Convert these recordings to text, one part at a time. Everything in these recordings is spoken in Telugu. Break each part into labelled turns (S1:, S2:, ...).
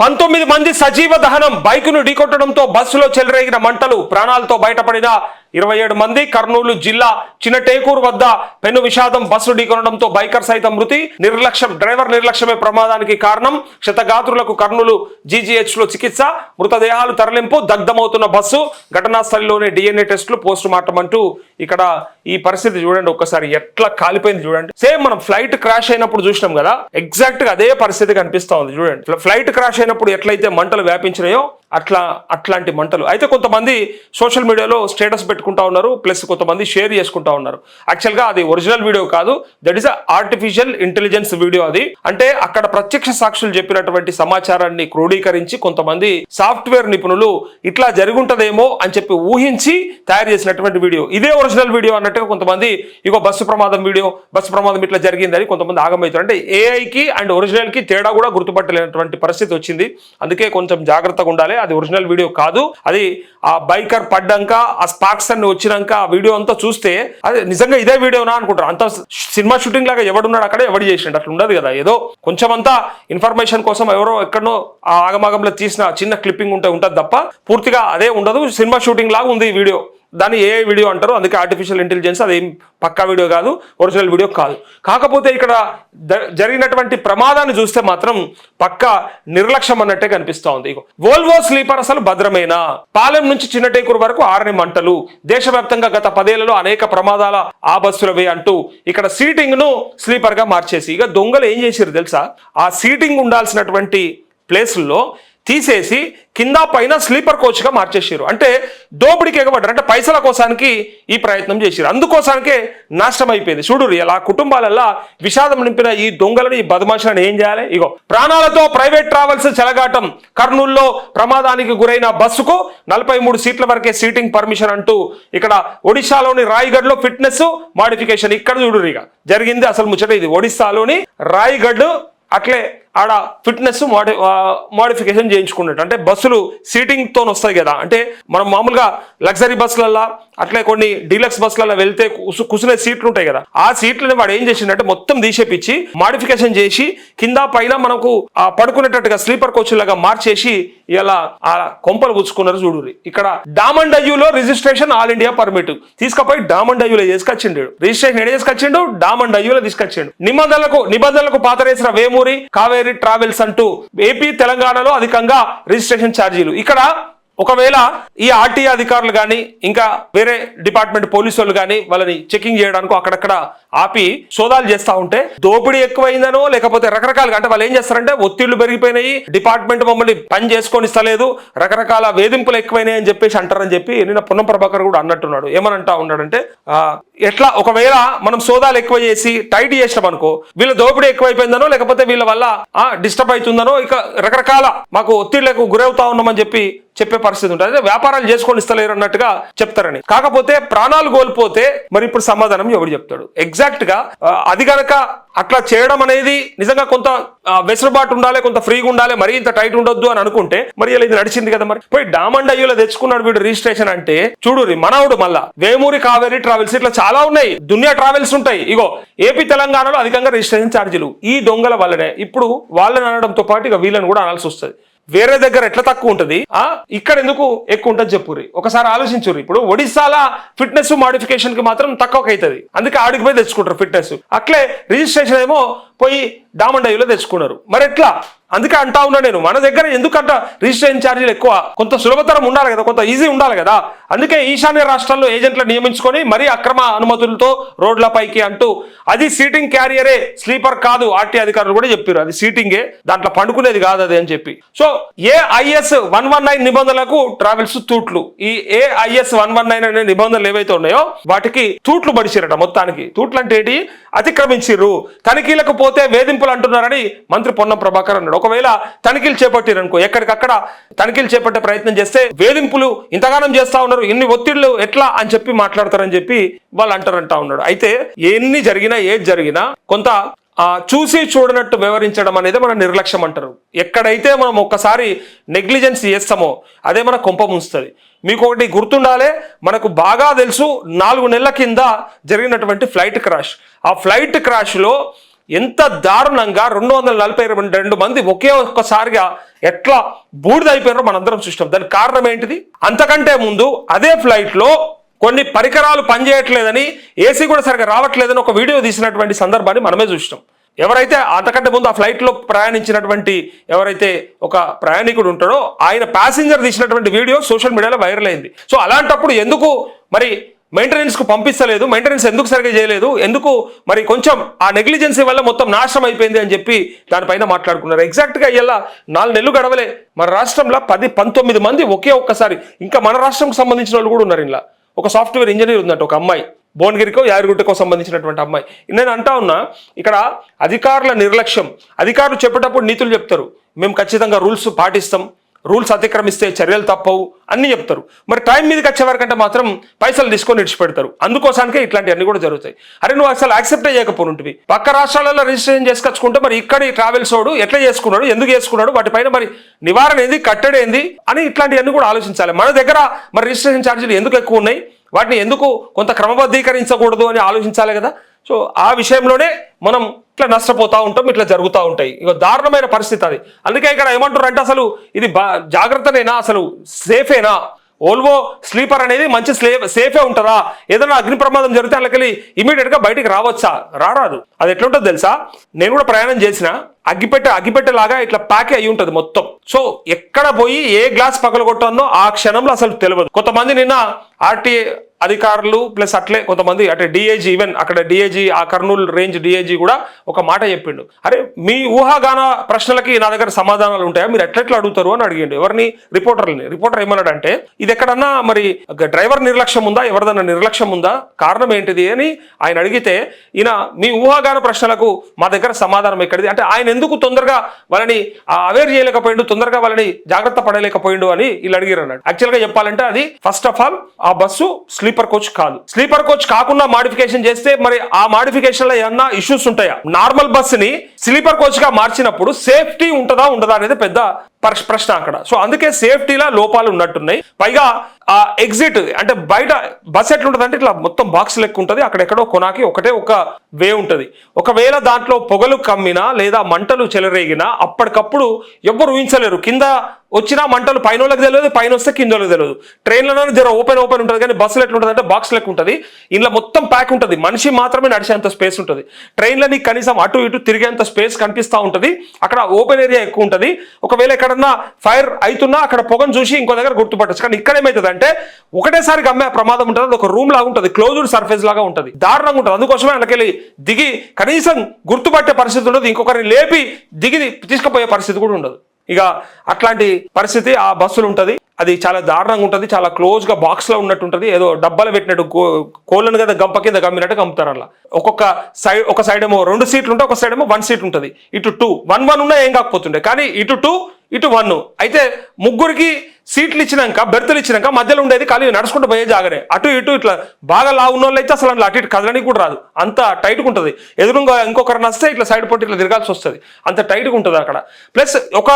S1: పంతొమ్మిది మంది సజీవ దహనం బైకును ఢీకొట్టడంతో బస్సులో చెలరేగిన మంటలు ప్రాణాలతో బయటపడిన ఇరవై ఏడు మంది కర్నూలు జిల్లా చిన్నటేకూరు వద్ద పెను విషాదం బస్సు ఢీకొనడంతో బైకర్ సైతం మృతి. నిర్లక్ష్యం డ్రైవర్ నిర్లక్ష్యమే ప్రమాదానికి కారణం. క్షతగాత్రులకు కర్నూలు జీజీహెచ్లో చికిత్స మృతదేహాలు తరలింపు దగ్ధమవుతున్న బస్సు. ఘటనా స్థలిలోనే డిఎన్ఏ టెస్టులు పోస్ట్ మార్టం అంటూ ఇక్కడ ఈ పరిస్థితి చూడండి. ఒక్కసారి ఎట్లా కాలిపోయింది చూడండి. సేమ్ మనం ఫ్లైట్ క్రాష్ అయినప్పుడు చూసినాం కదా. ఎగ్జాక్ట్గా అదే పరిస్థితి కనిపిస్తా ఉంది చూడండి. ఫ్లైట్ క్రాష్ అయినప్పుడు ఎట్లయితే మంటలు వ్యాపించినాయో అట్లా అట్లాంటి మంటలు. అయితే కొంతమంది సోషల్ మీడియాలో స్టేటస్ పెట్టుకుంటా ఉన్నారు ప్లస్ కొంతమంది షేర్ చేసుకుంటా ఉన్నారు. యాక్చువల్గా అది ఒరిజినల్ వీడియో కాదు that is artificial intelligence video అది. అంటే అక్కడ ప్రత్యక్ష సాక్షులు చెప్పినటువంటి సమాచారాన్ని క్రోడీకరించి కొంతమంది సాఫ్ట్వేర్ నిపుణులు ఇట్లా జరుగుంటదేమో అని చెప్పి ఊహించి తయారు చేసినటువంటి వీడియో. ఇదే ఒరిజినల్ వీడియో అన్నట్టుగా కొంతమంది ఇగో బస్సు ప్రమాదం వీడియో బస్సు ప్రమాదం ఇట్లా జరిగిందని కొంతమంది ఆగమవుతారు అంటే ఏఐకి అండ్ ఒరిజినల్కి తేడా కూడా గుర్తుపట్టలేనటువంటి పరిస్థితి వచ్చింది. అందుకే కొంచెం జాగ్రత్తగా ఉండాలి. అది ఒరిజినల్ వీడియో కాదు. అది ఆ బైకర్ పడ్డాక ఆ స్పార్క్స్ అన్ని వచ్చినాక ఆ వీడియో అంతా చూస్తే అది నిజంగా ఇదే వీడియోనా అనుకుంటారు. అంత సినిమా షూటింగ్ లాగా ఎవడున్నాడు అక్కడ ఎవడు చేసిండు. అట్లా ఉండదు కదా. ఏదో కొంచెం అంతా ఇన్ఫర్మేషన్ కోసం ఎవరో ఎక్కడో ఆ ఆగమాగంలో తీసిన చిన్న క్లిప్పింగ్ ఉంటే ఉంటుంది తప్ప పూర్తిగా అదే ఉండదు. సినిమా షూటింగ్ లాగా ఉంది ఈ వీడియో. దాన్ని ఏ వీడియో అంటారు అందుకే ఆర్టిఫిషియల్ ఇంటెలిజెన్స్ అదేం పక్కా వీడియో కాదు ఒరిజినల్ వీడియో కాదు. కాకపోతే ఇక్కడ జరిగినటువంటి ప్రమాదాన్ని చూస్తే మాత్రం పక్క నిర్లక్ష్యం అన్నట్టే కనిపిస్తూ ఉంది. వోల్వో స్లీపర్ అసలు భద్రమేనా? పాలెం నుంచి చిన్నటేకూరు వరకు ఆరని మంటలు. దేశవ్యాప్తంగా గత పదేళ్ళలో అనేక ప్రమాదాల ఆ బస్సులవే అంటూ ఇక్కడ సీటింగ్ను స్లీపర్గా మార్చేసి ఇక దొంగలు ఏం చేశారు తెలుసా? ఆ సీటింగ్ ఉండాల్సినటువంటి ప్లేసుల్లో తీసేసి కింద పైన స్లీపర్ కోచ్గా మార్చేసారు అంటే దోపిడికి ఎగబడ్డారు. అంటే పైసల కోసానికి ఈ ప్రయత్నం చేశారు అందుకోసానికే నాశనం అయిపోయింది చూడు ఇలా కుటుంబాలల్లా విషాదం నింపిన ఈ దొంగలను ఈ బదమాషులను ఏం చేయాలి? ఇగో ప్రాణాలతో ప్రైవేట్ ట్రావెల్స్ చెలగాటం కర్నూల్లో ప్రమాదానికి గురైన బస్సుకు నలభై మూడు సీట్ల వరకే సీటింగ్ పర్మిషన్ అంటూ ఇక్కడ ఒడిశాలోని రాయ్గఢ్లో ఫిట్నెస్ మాడిఫికేషన్ ఇక్కడ చూడురు ఇక జరిగింది అసలు ముచ్చట ఇది. ఒడిశాలోని రాయ్గఢ్ అట్లే ఆడ ఫిట్నెస్ మోడి మోడిఫికేషన్ చేయించుకున్నట్టు. అంటే బస్సులు సీటింగ్తో వస్తాయి కదా. అంటే మనం మామూలుగా లగ్జరీ బస్సులల్లో అట్లే కొన్ని డీలక్స్ బస్సులలో వెళ్తే కుసునే సీట్లు ఉంటాయి కదా. ఆ సీట్లని వాడు ఏం చేసిండంటే మొత్తం తీసేపిచ్చి మాడిఫికేషన్ చేసి కింద పైన మనకు ఆ పడుకునేటట్టుగా స్లీపర్ కోచ్ లాగా మార్చేసి ఇలా ఆ కొంపలు గుచ్చుకున్నారు చూడు ఇక్కడ డామండ్ అయ్యూలో రిజిస్ట్రేషన్ ఆల్ ఇండియా పర్మిట్. తీసుకపోయి డామండ్ అయ్యూలో చేసుకొచ్చిండు. రిజిస్ట్రేషన్ ఎడ చేసుకొచ్చిండు? డామండ్ అయ్యూలో తీసుకొచ్చిండు. నిబంధనలకు నిబంధనలకు పాతరేసిన వేమూరి కావేరి ట్రావెల్స్ అంటూ ఏపీ తెలంగాణలో అధికంగా రిజిస్ట్రేషన్ ఛార్జీలు ఇక్కడ ఒకవేళ ఈ ఆర్టీ అధికారులు కానీ ఇంకా వేరే డిపార్ట్మెంట్ పోలీసు వాళ్ళు కానీ వాళ్ళని చెకింగ్ చేయడానికి అక్కడక్కడ ఆపి సోదాలు చేస్తా ఉంటే దోపిడీ ఎక్కువైందనో లేకపోతే రకరకాలుగా అంటే వాళ్ళు ఏం చేస్తారంటే ఒత్తిళ్ళు పెరిగిపోయినాయి డిపార్ట్మెంట్ మమ్మల్ని పని చేసుకొని ఇస్తలేదు రకరకాల వేధింపులు ఎక్కువైనాయి అని చెప్పేసి అంటారని చెప్పి నిన్న పొన్నం ప్రభాకర్ కూడా అన్నట్టున్నాడు. ఏమనంటా ఉన్నాడంటే ఎట్లా ఒకవేళ మనం సోదాలు ఎక్కువ చేసి టైట్ చేసినాం అనుకో వీళ్ళ దోపిడీ ఎక్కువైపోయిందనో లేకపోతే వీళ్ళ వల్ల డిస్టర్బ్ అవుతుందనో ఇక రకరకాల మాకు ఒత్తిళ్ళకు గురవుతా ఉన్నామని చెప్పి చెప్పే పరిస్థితి ఉంటుంది. అదే వ్యాపారాలు చేసుకొని ఇస్తలేరు అన్నట్టుగా చెప్తారని. కాకపోతే ప్రాణాలు కోల్పోతే మరి ఇప్పుడు సమాధానం ఎవడు చెప్తాడు? ఎగ్జాక్ట్ గా అది గనక అట్లా చేయడం అనేది నిజంగా కొంత వెసులుబాటు ఉండాలి కొంత ఫ్రీగా ఉండాలి మరీ ఇంత టైట్ ఉండొద్దు అని అనుకుంటే మరి ఇలా ఇది నడిచింది కదా మరి. పోయి డామండ్ అయ్యోలో తెచ్చుకున్నాడు వీడు రిజిస్ట్రేషన్ అంటే చూడు మనవుడు మళ్ళా. వేమూరి కావేరి ట్రావెల్స్ ఇట్లా చాలా ఉన్నాయి. దునియా ట్రావెల్స్ ఉంటాయి. ఇగో ఏపీ తెలంగాణలో అధికంగా రిజిస్ట్రేషన్ ఛార్జీలు ఈ దొంగల వల్లనే. ఇప్పుడు వాళ్ళని అనడంతో పాటు ఇక వీళ్ళని కూడా అనాల్సి వస్తుంది. వేరే దగ్గర ఎట్లా తక్కువ ఉంటుంది? ఆ ఇక్కడ ఎందుకు ఎక్కువ ఉంటుంది చెప్పుర్రి. ఒకసారి ఆలోచించుర్రి. ఇప్పుడు ఒడిశాల ఫిట్నెస్ మాడిఫికేషన్కి మాత్రం తక్కువ అవుతుంది అందుకే ఆడికి పోయి తెచ్చుకుంటారు ఫిట్నెస్. అట్లే రిజిస్ట్రేషన్ ఏమో పోయి డామండ్ అయ్యూలో తెచ్చుకున్నారు. మరి ఎట్లా? అందుకే అంటా ఉన్నా నేను. మన దగ్గర ఎందుకంట రిజిస్ట్రేషన్ ఛార్జీలు ఎక్కువ? కొంత సులభతరం ఉండాలి కదా కొంత ఈజీ ఉండాలి కదా. అందుకే ఈశాన్య రాష్ట్రాల్లో ఏజెంట్లు నియమించుకొని మరీ అక్రమ అనుమతులతో రోడ్లపైకి అంటూ అది సీటింగ్ క్యారియరే స్లీపర్ కాదు ఆర్టీ అధికారులు కూడా చెప్పారు అది సీటింగే దాంట్లో పండుకునేది కాదు అది అని చెప్పి. So AIS one one nine నిబంధనలకు ట్రావెల్స్ తూట్లు. ఈ ఏఐఎస్ వన్ వన్ నైన్ అనే నిబంధనలు ఏవైతే ఉన్నాయో వాటికి తూట్లు పడిచిరట మొత్తానికి. తూట్లు అంటే ఏంటి? అతిక్రమించిర్రు. తనిఖీలకు పోతే వేధింపులు అంటున్నారని మంత్రి పొన్నం ప్రభాకర్ అన్నాడు. ఒకవేళ తనిఖీలు చేపట్టిరు అనుకో ఎక్కడికక్కడ తనిఖీలు చేపట్టే ప్రయత్నం చేస్తే వేధింపులు ఇంతగానం చేస్తా ఉన్నారు ఇన్ని ఒత్తిళ్ళు ఎట్లా అని చెప్పి మాట్లాడతారని చెప్పి వాళ్ళు అంటారంటా ఉన్నాడు. అయితే ఎన్ని జరిగినా ఏది జరిగినా కొంత చూసి చూడనట్టు వివరించడం అనేది మన నిర్లక్ష్యం అంటారు. ఎక్కడైతే మనం ఒక్కసారి నెగ్లిజెన్స్ చేస్తామో అదే మన కొంప ముంచుతుంది. మీకు ఒకటి గుర్తుండాలే మనకు బాగా తెలుసు నాలుగు నెలల కింద జరిగినటువంటి ఫ్లైట్ క్రాష్. ఆ ఫ్లైట్ క్రాష్లో ఎంత దారుణంగా రెండు వందల నలభై రెండు మంది ఒకే ఒక్కసారిగా ఎట్లా బూడిదైపోయారో మనందరం చూసినాం. దానికి కారణం ఏంటిది? అంతకంటే ముందు అదే ఫ్లైట్లో కొన్ని పరికరాలు పనిచేయట్లేదని ఏసీ కూడా సరిగా రావట్లేదని ఒక వీడియో తీసినటువంటి సందర్భాన్ని మనమే చూసినాం. ఎవరైతే అంతకంటే ముందు ఆ ఫ్లైట్లో ప్రయాణించినటువంటి ఎవరైతే ఒక ప్రయాణికుడు ఉంటాడో ఆయన ప్యాసింజర్ తీసినటువంటి వీడియో సోషల్ మీడియాలో వైరల్ అయింది. సో అలాంటప్పుడు ఎందుకు మరి మెయింటెనెన్స్కు పంపిస్తలేదు మెయింటెనెన్స్ ఎందుకు సరిగ్గా చేయలేదు ఎందుకు మరి కొంచెం ఆ నెగ్లిజెన్సీ వల్ల మొత్తం నాశనం అయిపోయింది అని చెప్పి దానిపైన మాట్లాడుకున్నారు. ఎగ్జాక్ట్గా ఇలా నాలుగు నెలలు గడవలే. మన రాష్ట్రంలో పది పంతొమ్మిది మంది ఒకే ఒక్కసారి ఇంకా మన రాష్ట్రంకు సంబంధించిన వాళ్ళు కూడా ఉన్నారు ఇలా ఒక సాఫ్ట్వేర్ ఇంజనీర్ ఉందంట ఒక అమ్మాయి. భువనగిరికో యాదగిరిగుట్టకో సంబంధించినటువంటి అమ్మాయి. నేను అంటా ఉన్నా ఇక్కడ అధికారుల నిర్లక్ష్యం. అధికారులు చెప్పేటప్పుడు నీతులు చెప్తారు. మేము ఖచ్చితంగా రూల్స్ పాటిస్తాం. రూల్స్ అతిక్రమిస్తే చర్యలు తప్పవు అన్ని చెప్తారు. మరి టైం మీదకి వచ్చేవారికంటే మాత్రం పైసలు తీసుకొని ఇడిచిపెడతారు అందుకోసానికే ఇట్లాంటివన్నీ కూడా జరుగుతాయి. అరే నువ్వు అసలు యాక్సెప్ట్ చేయకపోనుంటివి. పక్క రాష్ట్రాలలో రిజిస్ట్రేషన్ చేసుకొచ్చుకుంటే మరి ఇక్కడ ఈ ట్రావెల్స్ వాడు ఎట్లా చేసుకున్నాడు ఎందుకు చేసుకున్నాడు వాటిపైన మరి నివారణ ఏంది కట్టడేంది అని ఇట్లాంటివన్నీ కూడా ఆలోచించాలి. మన దగ్గర మరి రిజిస్ట్రేషన్ ఛార్జీలు ఎందుకు ఎక్కువ ఉన్నాయి? వాటిని ఎందుకు కొంత క్రమబద్ధీకరించకూడదు అని ఆలోచించాలి కదా. సో ఆ విషయంలోనే మనం ఇట్లా నష్టపోతూ ఉంటాం ఇట్లా జరుగుతూ ఉంటాయి. ఇక దారుణమైన పరిస్థితి అది. అందుకే ఇక్కడ ఏమంటారు అంటే అసలు ఇది బా- జాగ్రత్తనేనా? అసలు సేఫేనా? ఓల్వో స్లీపర్ అనేది మంచి స్లే సేఫే ఉంటుందా? ఏదైనా అగ్ని ప్రమాదం జరిగితే వాళ్ళకి ఇమీడియట్గా బయటికి రావచ్చా? రారాదు. అది ఎట్లుంటుంది తెలుసా? నేను కూడా ప్రయాణం చేసిన అగ్గిపెట్టె అగ్గిపెట్టె లాగా ఇట్లా ప్యాకే అయి ఉంటుంది మొత్తం. సో ఎక్కడ పోయి ఏ గ్లాస్ పగలగొట్టానో ఆ క్షణంలో అసలు తెలియదు కొంతమంది నిన్న ఆర్టీ అధికారులు ప్లస్ అట్లే కొంతమంది అంటే డిఏజీ ఈవెన్ అక్కడ డిఏజీ ఆ కర్నూలు రేంజ్ డిఏజీ కూడా ఒక మాట చెప్పిండు. అరే మీ ఊహాగాన ప్రశ్నలకి నా దగ్గర సమాధానాలు ఉంటాయా? మీరు ఎట్లెట్లా అడుగుతారు అని అడిగిండు. ఎవరిని? రిపోర్టర్ని రిపోర్టర్ ఏమన్నాడు అంటే ఇది ఎక్కడన్నా మరి డ్రైవర్ నిర్లక్ష్యం ఉందా? ఎవరిదన్నా నిర్లక్ష్యం ఉందా? కారణం ఏంటిది? అని ఆయన అడిగితే ఈయన మీ ఊహాగాన ప్రశ్నలకు మా దగ్గర సమాధానం ఎక్కడిది? అంటే ఆయన ఎందుకు తొందరగా వాళ్ళని అవేర్ చేయలేకపోయిండు తొందరగా వాళ్ళని జాగ్రత్త పడలేకపోయిండు అని వీళ్ళు అడిగారు అన్నాడు యాక్చువల్గా చెప్పాలంటే అది ఫస్ట్ ఆఫ్ ఆల్ ఆ బస్సు స్లీపర్ కోచ్ కాదు. స్లీపర్ కోచ్ కాకుండా మాడిఫికేషన్ చేస్తే మరి ఆ మాడిఫికేషన్లో ఏమన్నా ఇష్యూస్ ఉంటాయా? నార్మల్ బస్ని స్లీపర్ కోచ్గా మార్చినప్పుడు సేఫ్టీ ఉంటుందా ఉండదా అనేది పెద్ద ప్రశ్న అక్కడ సో అందుకే సేఫ్టీలా లోపాలు ఉన్నట్టున్నాయి పైగా ఆ ఎగ్జిట్ అంటే బయట బస్ ఎట్లుంటుంది అంటే ఇట్లా మొత్తం బాక్స్ లెక్క ఉంటుంది అక్కడెక్కడో కొనాకి ఒకటే ఒక వే ఉంటుంది. ఒకవేళ దాంట్లో పొగలు కమ్మినా లేదా మంటలు చెలరేగినా అప్పటికప్పుడు ఎవ్వరు ఊహించలేరు. కింద వచ్చినా మంటలు పైన వాళ్ళకి తెలియదు పైన వస్తే కింద వాళ్ళకి తెలియదు ట్రైన్లలో జర ఓపెన్ ఓపెన్ ఉంటుంది. కానీ బస్సులు ఎట్లుంటుంది అంటే బాక్స్ లెక్క ఉంటుంది ఇంట్లో మొత్తం ప్యాక్ ఉంటుంది. మనిషి మాత్రమే నడిచేంత స్పేస్ ఉంటుంది. ట్రైన్లో నీకు కనీసం అటు ఇటు తిరిగేంత స్పేస్ కనిపిస్తూ ఉంటుంది. అక్కడ ఓపెన్ ఏరియా ఎక్కువ ఉంటుంది. ఒకవేళ ఎక్కడ ఎక్కడన్నా ఫైర్ అవుతున్నా అక్కడ పొగను చూసి ఇంకో దగ్గర గుర్తుపట్టచ్చు. కానీ ఇక్కడ ఏమవుతుందంటే ఒకటేసారి గమ్మే ప్రమాదం ఉంటుంది అది ఒక రూమ్ లాగా ఉంటుంది క్లోజ్డ్ సర్ఫేస్ లాగా ఉంటుంది దారుణంగా ఉంటుంది. అందుకోసమే అందుకెళ్ళి దిగి కనీసం గుర్తుపట్టే పరిస్థితి ఉండదు ఇంకొకరిని లేపి దిగి తీసుకుపోయే పరిస్థితి కూడా ఉండదు. ఇక అట్లాంటి పరిస్థితి ఆ బస్సులు ఉంటుంది. అది చాలా దారుణంగా ఉంటుంది చాలా క్లోజ్గా బాక్స్లో ఉన్నట్టు ఉంటుంది ఏదో డబ్బాలు పెట్టినట్టు కో- కోళ్ళను కదా గంప కింద గమ్మినట్టు గమ్ముతారు అలా. ఒక్కొక్క సైడ్ ఒక సైడ్ ఏమో రెండు సీట్లు ఉంటాయి ఒక సైడ్ ఏమో వన్ సీట్ ఉంటుంది. ఇటు టూ వన్ వన్ ఉన్నా ఏం కాకపోతుండే. కానీ ఇటు టూ ఇటు వన్ అయితే ముగ్గురికి సీట్లు ఇచ్చినాక బెర్తులు ఇచ్చినాక మధ్యలో ఉండేది ఖాళీ నడుచుకుంటూ పోయే జాగరే అటు ఇటు ఇట్లా బాగా లావు ఉన్న వాళ్ళు అయితే అసలు అట్లా అటు ఇటు కదలడానికి కూడా రాదు. అంత టైట్గా ఉంటుంది. ఎదురుగా ఇంకొకరిని వస్తే ఇట్లా సైడ్ పొట్టి ఇట్లా తిరగాల్సి వస్తుంది. అంత టైట్గా ఉంటుంది అక్కడ. ప్లస్ ఒక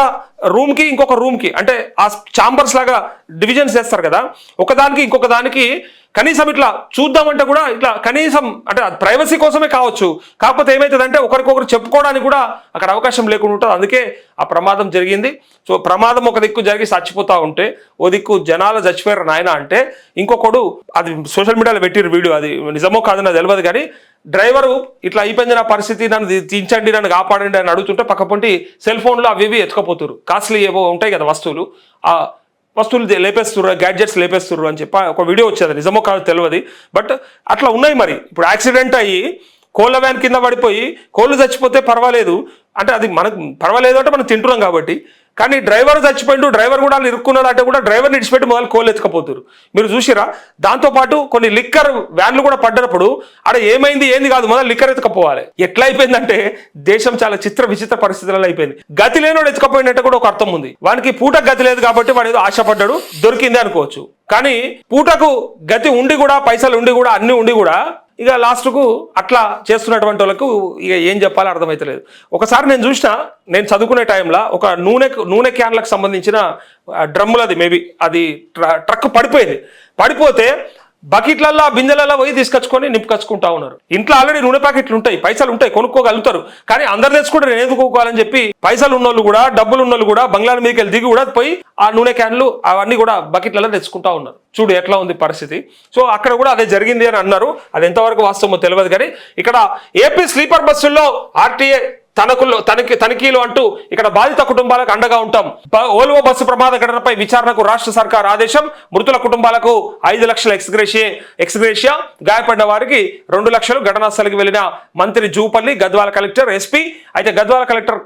S1: రూమ్కి ఇంకొక రూమ్కి అంటే ఆ చాంబర్స్ లాగా డివిజన్స్ చేస్తారు కదా ఒకదానికి ఇంకొక దానికి కనీసం ఇట్లా చూద్దామంటే కూడా ఇట్లా కనీసం అంటే ప్రైవసీ కోసమే కావచ్చు. కాకపోతే ఏమవుతుందంటే ఒకరికొకరు చెప్పుకోవడానికి కూడా అక్కడ అవకాశం లేకుండా ఉంటుంది. అందుకే ఆ ప్రమాదం జరిగింది. సో ప్రమాదం ఒక దిక్కు జరిగి చచ్చిపోతూ ఉంటే ఓ దిక్కు జనాలు చచ్చిపోయారు నాయన అంటే ఇంకొకడు అది సోషల్ మీడియాలో పెట్టిరు వీడియో అది నిజమో కాదని తెలియదు కానీ డ్రైవరు ఇట్లా అయిపోయింది నా పరిస్థితి నన్ను తీంచండి నన్ను కాపాడండి అని అడుగుతుంటే పక్కపొంటి సెల్ ఫోన్లో అవి ఇవి ఎత్తుకపోతురు కాస్ట్లీ ఏవో ఉంటాయి కదా వస్తువులు. ఆ వస్తువులు దే- లేపేస్తుర్రు గ్యాడ్జెట్స్ లేపేస్తుర్రు అని చెప్పి ఒక వీడియో వచ్చేది నిజమో కాదు తెలియదు బట్ అట్లా ఉన్నాయి మరి. ఇప్పుడు యాక్సిడెంట్ అయ్యి కోళ్ళ వ్యాన్ కింద పడిపోయి కోళ్ళు చచ్చిపోతే పర్వాలేదు. అంటే అది మనకు పర్వాలేదు అంటే మనం తింటున్నాం కాబట్టి కానీ డ్రైవర్ చచ్చిపోయిండు డ్రైవర్ కూడా వాళ్ళు ఇరుక్కున్నాడు అంటే కూడా డ్రైవర్ ఇడిచిపెట్టి మొదలు కోళ్ళు మీరు చూసిరా? దాంతోపాటు కొన్ని లిక్కర్ వ్యాన్లు కూడా పడ్డప్పుడు ఆడ ఏమైంది ఏంది కాదు మొదలు లిక్కర్ ఎత్తుకపోవాలి. ఎట్లా అయిపోయిందంటే దేశం చాలా చిత్ర విచిత్ర పరిస్థితులలో అయిపోయింది. గతి లేనోడు ఎత్తుకపోయినట్టు కూడా ఒక అర్థం ఉంది. వానికి పూట గతి లేదు కాబట్టి వాడు ఏదో ఆశపడ్డాడు దొరికింది అనుకోవచ్చు. కానీ పూటకు గతి ఉండి కూడా పైసలు ఉండి కూడా అన్ని ఉండి కూడా ఇక లాస్ట్కు అట్లా చేస్తున్నటువంటి వాళ్ళకు ఇక ఏం చెప్పాలో అర్థమవుతలేదు ఒకసారి నేను చూసిన నేను చదువుకునే టైంలో ఒక నూనె నూనె క్యాన్లకు సంబంధించిన డ్రమ్ములది మేబీ అది ట్ర- ట్రక్ పడిపోయింది. పడిపోతే బకెట్లల్లో బిందెలలో పోయి తీసుకొచ్చుకొని నింపుకొచ్చుకుంటా ఉన్నారు. ఇంట్లో ఆల్రెడీ నూనె ప్యాకెట్లు ఉంటాయి పైసలు ఉంటాయి కొనుక్కోగలుగుతారు. కానీ అందరు తెచ్చుకుంటే నేను ఎందుకోవాలని చెప్పి పైసలు ఉన్నోళ్ళు కూడా డబ్బులు ఉన్నోళ్ళు కూడా బంగ్లాల మీదకి వెళ్ళి దిగి కూడా పోయి ఆ నూనె క్యాన్లు అవన్నీ కూడా బకెట్లలో తెచ్చుకుంటా ఉన్నారు. చూడు ఎట్లా ఉంది పరిస్థితి. సో అక్కడ కూడా అదే జరిగింది అని అన్నారు. అది ఎంతవరకు వాస్తవమో తెలియదు కానీ ఇక్కడ ఏపీ స్లీపర్ బస్సుల్లో ఆర్టీఏ తనకుల్లో తనకి తనిఖీలు అంటూ ఇక్కడ బాధిత కుటుంబాలకు అండగా ఉంటాం. ఓల్వో బస్సు ప్రమాద ఘటనపై విచారణకు రాష్ట్ర సర్కార్ ఆదేశం. మృతుల కుటుంబాలకు ఐదు లక్షల ఎక్స్గ్రేషియే ఎక్స్గ్రేషియా గాయపడిన వారికి రెండు లక్షలు ఘటనా స్థలికి వెళ్ళిన మంత్రి జూపల్లి గద్వాల కలెక్టర్ ఎస్పీ. అయితే గద్వాల కలెక్టర్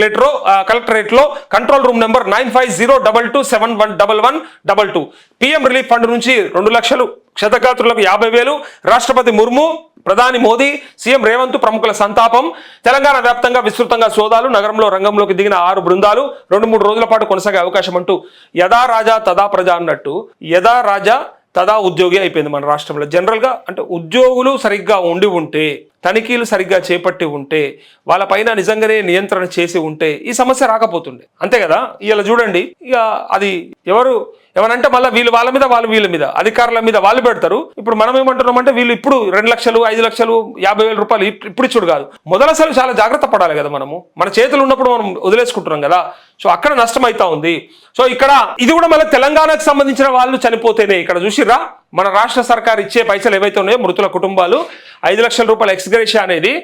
S1: లెటరో కలెక్టరేట్లో control room number nine five zero double two seven one double one double two. PM relief fund నుంచి రెండు లక్షలు క్షతగాత్రులకు యాభై వేలు. రాష్ట్రపతి ముర్ము ప్రధాని మోదీ సీఎం రేవంత్ ప్రముఖుల సంతాపం. తెలంగాణ వ్యాప్తంగా విస్తృతంగా సోదాలు నగరంలో రంగంలోకి దిగిన ఆరు బృందాలు రెండు మూడు రోజుల పాటు కొనసాగే అవకాశం అంటూ యథా రాజా తదా ప్రజ అన్నట్టు యథా రాజా తదా ఉద్యోగి అయిపోయింది మన రాష్ట్రంలో. జనరల్గా అంటే ఉద్యోగులు సరిగ్గా ఉండి ఉంటే తనిఖీలు సరిగ్గా చేపట్టి ఉంటే వాళ్ళపైన నిజంగానే నియంత్రణ చేసి ఉంటే ఈ సమస్య రాకపోతుండే. అంతే కదా? ఇలా చూడండి. ఇక అది ఎవరు ఏమనంటే మళ్ళీ వీళ్ళు వాళ్ళ మీద వాళ్ళు వీళ్ళ మీద. అధికారుల మీద వాళ్ళు పెడతారు. ఇప్పుడు మనం ఏమంటున్నాం అంటే వీళ్ళు ఇప్పుడు రెండు లక్షలు ఐదు లక్షలు యాభై వేల రూపాయలు ఇప్పుడు ఇచ్చుడు కాదు. మొదలసలు చాలా జాగ్రత్త పడాలి కదా మనము. మన చేతులు ఉన్నప్పుడు మనం వదిలేసుకుంటున్నాం కదా. సో అక్కడ నష్టం అవుతా ఉంది. సో ఇక్కడ ఇది కూడా మళ్ళీ తెలంగాణకు సంబంధించిన వాళ్ళు చనిపోతేనే. ఇక్కడ చూసిర్రా? మన రాష్ట్ర సర్కార్ ఇచ్చే పైసలు ఏవైతే ఉన్నాయో మృతుల కుటుంబాలు ఐదు లక్షల రూపాయల ఎక్స్గ్రేషియా అనేది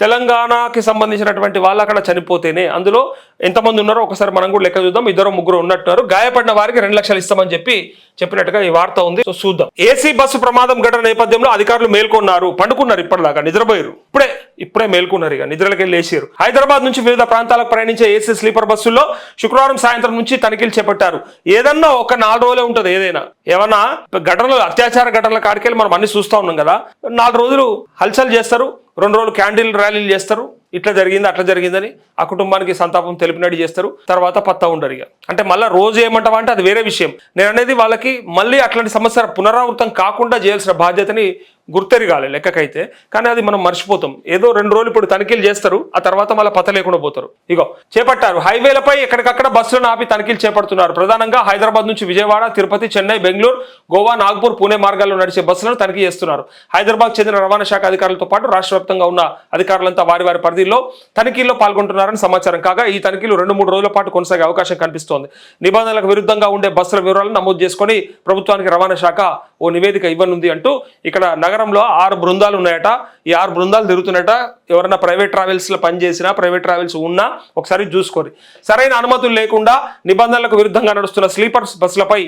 S1: తెలంగాణకి సంబంధించినటువంటి వాళ్ళు అక్కడ చనిపోతేనే అందులో ఎంతమంది ఉన్నారో ఒకసారి మనం కూడా లెక్క చూద్దాం. ఇద్దరు ముగ్గురు ఉన్నట్టున్నారు. గాయపడిన వారికి రెండు లక్షలు ఇస్తామని చెప్పి చెప్పినట్టుగా ఈ వార్త ఉంది. సో చూద్దాం. ఏసీ బస్సు ప్రమాదం ఘటన నేపథ్యంలో అధికారులు మేల్కొన్నారు. పండుకున్నారు ఇప్పటిదాకా. నిద్రపోయారు ఇప్పుడే ఇప్పుడే మేల్కొన్నారు ఇక. నిద్రలకి లేచారు. హైదరాబాద్ నుంచి వివిధ ప్రాంతాలకు ప్రయాణించే ఏసీ స్లీపర్ బస్సుల్లో శుక్రవారం సాయంత్రం నుంచి తనిఖీలు చేపట్టారు. ఏదన్నా ఒక నాలుగు రోజులే ఉంటుంది ఏదైనా. ఏమన్నా ఘటనలు అత్యాచార ఘటనల కాడికెళ్ళి మనం అన్ని చూస్తూ ఉన్నాం కదా. నాలుగు రోజులు హల్చల్ చేస్తారు. రెండు రోజులు క్యాండిల్ ర్యాలీలు చేస్తారు. ఇట్లా జరిగింది అట్లా జరిగిందని ఆ కుటుంబానికి సంతాపం తెలిపినట్టు చేస్తారు. తర్వాత పత్తా ఉండరు ఇక. అంటే మళ్ళీ రోజు ఏమంటావా అంటే అది వేరే విషయం. నేను అనేది వాళ్ళకి మళ్ళీ అట్లాంటి సమస్య పునరావృతం కాకుండా చేయాల్సిన బాధ్యతని గుర్తెరగాలి లెక్కకైతే. కానీ అది మనం మర్చిపోతాం. ఏదో రెండు రోజులు ఇప్పుడు తనిఖీలు చేస్తారు ఆ తర్వాత మళ్ళీ పత లేకుండా పోతారు. ఇగో చేపట్టారు. హైవేలపై ఎక్కడికక్కడ బస్సులను ఆపి తనిఖీలు చేపడుతున్నారు. ప్రధానంగా హైదరాబాద్ నుంచి విజయవాడ తిరుపతి చెన్నై బెంగళూరు గోవా నాగ్పూర్ పూణే మార్గాల్లో నడిచే బస్సులను తనిఖీ చేస్తున్నారు. హైదరాబాద్ చెందిన రవాణా శాఖ అధికారులతో పాటు రాష్ట్ర వ్యాప్తంగా ఉన్న అధికారులంతా వారి వారి పరిధిలో తనిఖీల్లో పాల్గొంటున్నారని సమాచారం. కాగా ఈ తనిఖీలు రెండు మూడు రోజుల పాటు కొనసాగే అవకాశం కనిపిస్తోంది. నిబంధనలకు విరుద్ధంగా ఉండే బస్సుల వివరాలను నమోదు చేసుకొని ప్రభుత్వానికి రవాణా శాఖ ఓ నివేదిక ఇవ్వనుంది అంటూ ఇక్కడ నగరంలో ఆరు బృందాలు ఉన్నాయట. ఈ ఆరు బృందాలు తిరుగుతున్నట. ఎవరైనా ప్రైవేట్ ట్రావెల్స్లో పనిచేసినా ప్రైవేట్ ట్రావెల్స్ ఉన్నా ఒకసారి చూసుకోరు సరైన అనుమతులు లేకుండా నిబంధనలకు విరుద్ధంగా నడుస్తున్న స్లీపర్స్ బస్సులపై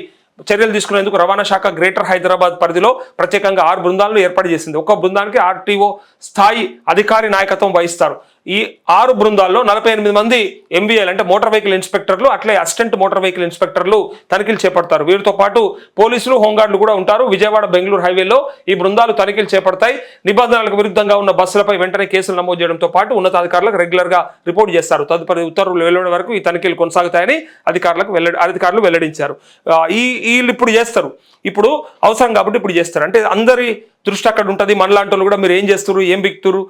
S1: చర్యలు తీసుకునేందుకు రవాణా శాఖ గ్రేటర్ హైదరాబాద్ పరిధిలో ప్రత్యేకంగా ఆరు బృందాలను ఏర్పాటు చేసింది. ఒక్క బృందానికి ఆర్టీఓ స్థాయి అధికారి నాయకత్వం వహిస్తారు. ఈ ఆరు బృందాల్లో నలభై ఎనిమిది మంది ఎంబీఏలు అంటే మోటార్ వెహికల్ ఇన్స్పెక్టర్లు అట్లే అసిస్టెంట్ మోటార్ వెహికల్ ఇన్స్పెక్టర్లు తనిఖీలు చేపడతారు. వీరితో పాటు పోలీసులు హోంగార్డులు కూడా ఉంటారు. విజయవాడ బెంగళూరు హైవేలో ఈ బృందాలు తనిఖీలు చేపడతాయి. నిబంధనలకు విరుద్ధంగా ఉన్న బస్సులపై వెంటనే కేసులు నమోదు చేయడంతో పాటు ఉన్నతాధికారులకు రెగ్యులర్గా రిపోర్ట్ చేస్తారు. తదుపరి ఉత్తర్వులు వెళ్ళడం వరకు ఈ తనిఖీలు కొనసాగుతాయని అధికారులకు వెల్లడి అధికారులు వెల్లడించారు. ఈ వీళ్ళు ఇప్పుడు చేస్తారు. ఇప్పుడు అవసరం కాబట్టి ఇప్పుడు చేస్తారు. అంటే అందరి దృష్టి అక్కడ ఉంటుంది. మనలాంటి కూడా మీరు ఏం చేస్తారు ఏం బిక్తురు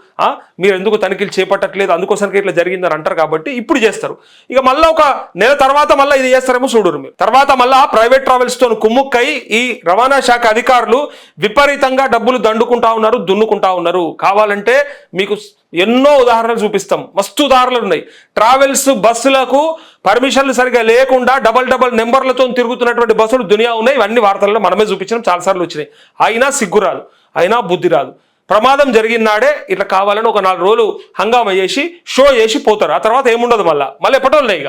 S1: మీరు ఎందుకు తనిఖీలు చేపట్టట్లేదు? అందుకోసానికి ఇట్లా జరిగిందని అంటారు కాబట్టి ఇప్పుడు చేస్తారు. ఇక మళ్ళీ ఒక నెల తర్వాత మళ్ళీ ఇది చేస్తారేమో చూడరు మీరు. తర్వాత మళ్ళా ప్రైవేట్ ట్రావెల్స్తో కుమ్ముక్కై ఈ రవాణా శాఖ అధికారులు విపరీతంగా డబ్బులు దండుకుంటా ఉన్నారు దున్నుకుంటా ఉన్నారు. కావాలంటే మీకు ఎన్నో ఉదాహరణలు చూపిస్తాం. మస్తు ఉదాహరణలు ఉన్నాయి. ట్రావెల్స్ బస్సులకు పర్మిషన్లు సరిగా లేకుండా డబల్ డబల్ నెంబర్లతో తిరుగుతున్నటువంటి బస్సులు దునియా ఉన్నాయి. ఇవన్నీ వార్తల్లో మనమే చూపించడం చాలాసార్లు వచ్చినాయి. అయినా సిగ్గురాలు అయినా బుద్ధి రాదు. ప్రమాదం జరిగినాడే ఇట్లా కావాలని ఒక నాలుగు రోజులు హంగామా చేసి షో చేసి పోతారు. ఆ తర్వాత ఏముండదు మళ్ళీ. మళ్ళీ ఎప్పటి ఇక?